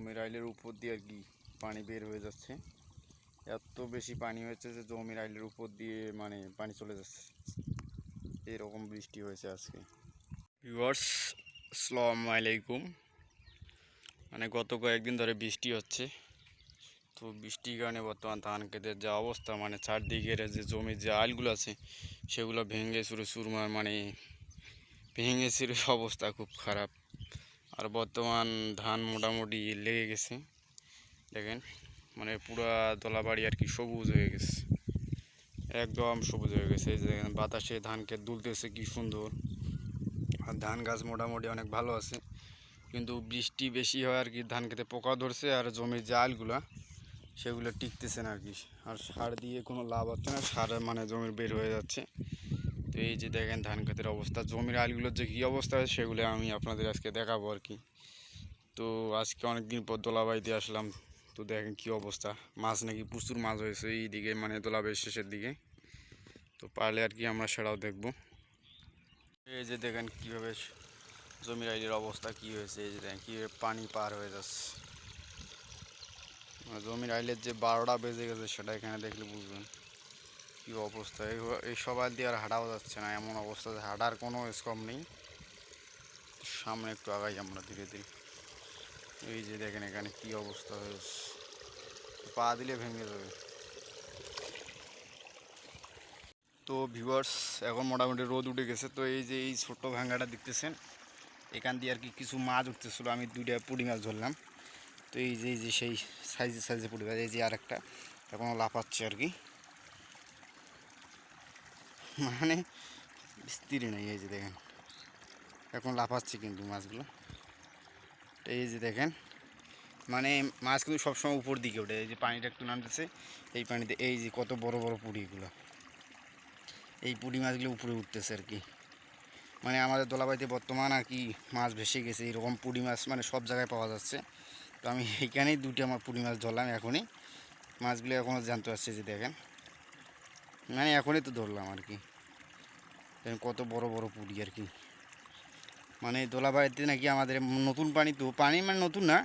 জমির আইলের উপর দিয়ে আর কি পানি বের হয়ে যাচ্ছে। এত বেশি পানি হয়েছে যে জমির আইলের উপর দিয়ে মানে পানি চলে যাচ্ছে। এরকম বৃষ্টি হয়েছে আজকে। ভিউয়ার্স, আসসালামু আলাইকুম। মানে গত কয়েকদিন ধরে বৃষ্টি হচ্ছে। তো বৃষ্টির কারণে বর্তমান ধান ক্ষেতের যা অবস্থা মানে চারদিকের যে জমির যে আইলগুলো আছে, সেগুলো ভেঙে চুরে চুরমার মানে ভেঙে চুরে অবস্থা খুব খারাপ। আর বর্তমান ধান মোটামুটি লেগে গেছে। দেখেন মানে পুরা দলাবাড়ি আর কি সবুজ হয়ে গেছে। একদম সবুজ হয়ে গেছে। দেখেন, বাতাসে ধান ক্ষেত দুলতেছে কি সুন্দর। আর ধান গাছ মোটামুটি অনেক ভালো আছে। কিন্তু বৃষ্টি বেশি হয় আর কি, ধান খেতে পোকা ধরছে আর জমির যে আলগুলা, সেগুলো টিকতেছে না আর কি। আর সার দিয়ে কোনো লাভ হচ্ছে না, সার মানে জমির বের হয়ে যাচ্ছে। তো এই যে দেখেন ধান ক্ষেতের অবস্থা, জমির আলগুলোর যে কী অবস্থা হয় সেগুলো আমি আপনাদের আজকে দেখাবো আর কি। তো আজকে অনেক দিন পর দোলাবাড়িতে আসলাম, তো দেখেন কি অবস্থা। মাছ নাকি প্রচুর মাছ হয়েছে এই দিকে মানে দোলাবাড়ির শেষের দিকে। তো পারলে আর কি আমরা সেটাও দেখব। এই যে দেখেন কীভাবে জমির আইলের অবস্থা, কি হয়েছে, এই যে দেখেন কীভাবে পানি পার হয়ে যাচ্ছে। মানে জমির আইলের যে বারোটা বেজে গেছে সেটা এখানে দেখলে বুঝবেন। কী অবস্থা? এই সবাই দিয়ে আর হাঁটাও যাচ্ছে না, এমন অবস্থা হাঁটার কোনো স্কোপ নেই। সামনে একটু আগাই আমরা ধীরে ধীরে। এই যে দেখেন এখানে কি অবস্থা হয়েছে। পা দিলে ভেঙে যাবে। তো ভিউয়ার্স এখন মোটামুটি রোদ উঠে গেছে, তো এই যে এই ছোট্ট ভাঙ্গাটা দেখতেছেন, এখান দিয়ে আর কি কিছু মাছ উঠতেছিল, আমি দুইটা পুঁটি মাছ ধরলাম। তো এই যে এই যে সেই সাইজে সাইজে পুঁটি মাছ, এই যে আর একটা এখনও লাফাচ্ছে আর কি। মানে স্থির নেই এই যে দেখেন। এখন লাফাচ্ছে কিন্তু মাছগুলো। তো এই যে দেখেন মানে মাছ কিন্তু সবসময় উপর দিকে ওঠে। এই যে পানিটা একটু নামতেছে, এই পানিতে এই যে কত বড় বড় পুঁটিগুলো। এই পুঁটি মাছগুলো উপরে উঠতেছে আর কি। মানে আমাদের দোলাবাড়িতে বর্তমান আর কি মাছ ভেসে গেছে। এরকম পুঁটি মাছ মানে সব জায়গায় পাওয়া যাচ্ছে। তো আমি এইখানেই দুটি আমার পুঁটি মাছ ধরলাম এখনই। মাছগুলো এখনও জানতে পারছি যে দেখেন। মানে এখনই তো ধরলাম আর কি। কত বড় বড় পুঁটি আর কি। মানে দোলাবাড়িতে নাকি আমাদের নতুন পানি তো, পানি মানে নতুন না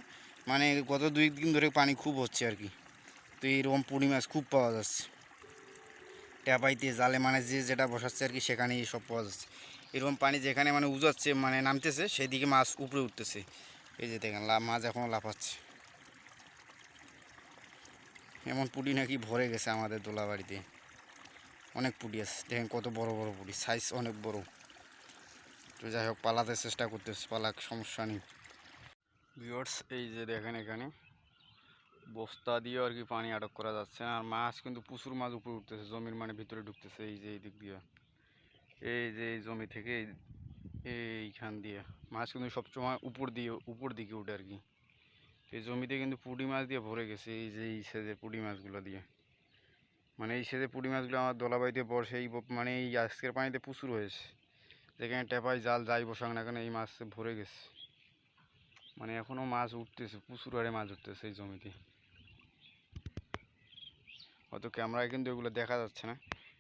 মানে গত দুই দিন ধরে পানি খুব হচ্ছে আর কি। তো এইরকম পুঁটি মাছ খুব পাওয়া যাচ্ছে। ট্যাপাইতে জালে মানে যে যেটা বসাচ্ছে আর কি, সেখানেই সব পাওয়া যাচ্ছে। এরকম পানি যেখানে মানে উজাচ্ছে মানে নামতেছে, সেদিকে মাছ উপরে উঠতেছে। এই যে দেখেন মাছ এখনও লাফাচ্ছে। এমন পুটি নাকি ভরে গেছে আমাদের দোলাবাড়িতে। অনেক পুটি আছে। দেখেন কত বড় বড় পুটি সাইজ অনেক বড়। তো যাই হোক, পালাতে চেষ্টা করতেছে, পালাক, সমস্যা নেই। ভিওর্স এই যে দেখেন এখানে, বস্তা দিয়ে আর কি পানি আটক করা যাচ্ছে। আর মাছ কিন্তু প্রচুর মাছ উপরে উঠতেছে, জমির মানে ভিতরে ঢুকতেছে, এই যে এই দিক দিয়ে। এই যে এই জমি থেকে এইখান দিয়ে। মাছ কিন্তু সবসময় উপর দিয়ে, উপর দিকে উঠে আর কি। এই জমিতে কিন্তু পুঁটি মাছ দিয়ে ভরে গেছে, এই যে এই সেজের পুঁটি মাছগুলো দিয়ে। মানে এই সেজে পুঁটি মাছগুলো আমার দলাবাড়িতে বসে, এই মানে এই আজকের পানিতে প্রচুর হয়েছে। যেখানে টেপাই জাল যাই বসাং না কেন এই মাছ ভরে গেছে। মানে এখনও মাছ উঠতেছে প্রচুর হারে মাছ উঠতেছে এই জমিতে। হয়তো ক্যামেরায় কিন্তু এগুলো দেখা যাচ্ছে না,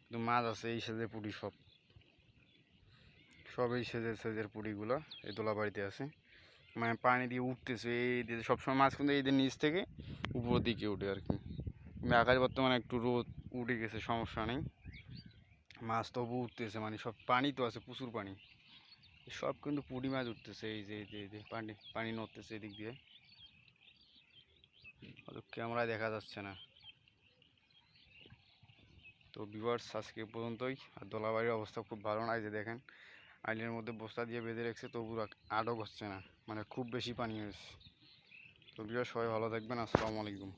কিন্তু মাছ আছে এই সেজের পুঁটি সব। সব এই সেজের সেজের পুঁটিগুলো এই দোলাবাড়িতে আছে। মানে পানি দিয়ে উঠতেছে, এই দিয়ে সবসময় মাছ কিন্তু এই দিয়ে নিচ থেকে উপর দিকে উঠে আর কি। আকাশ বর্তমানে একটু রোদ। উঠে গেছে, সমস্যা নেই। মাছ তবু উঠতেছে মানে সব পানি তো আছে, প্রচুর পানি। সব কিন্তু পুঁটি মাছ উঠতেছে, এই যে এই যে পানি পানি নড়তেছে এদিক দিয়ে। হয়তো ক্যামেরায় দেখা যাচ্ছে না। তো ভিউয়ার্স আজকে পর্যন্তই। আর দোলাবাড়ির অবস্থা খুব ভালো না, এই যে দেখেন। আইলের মধ্যে বস্তা দিয়ে বেঁধে রেখেছে, তবু আটক হচ্ছে না। মানে খুব বেশি পানি হয়েছে। তো ভিউয়ার্স সবাই ভালো থাকবেন, আসসালামু আলাইকুম।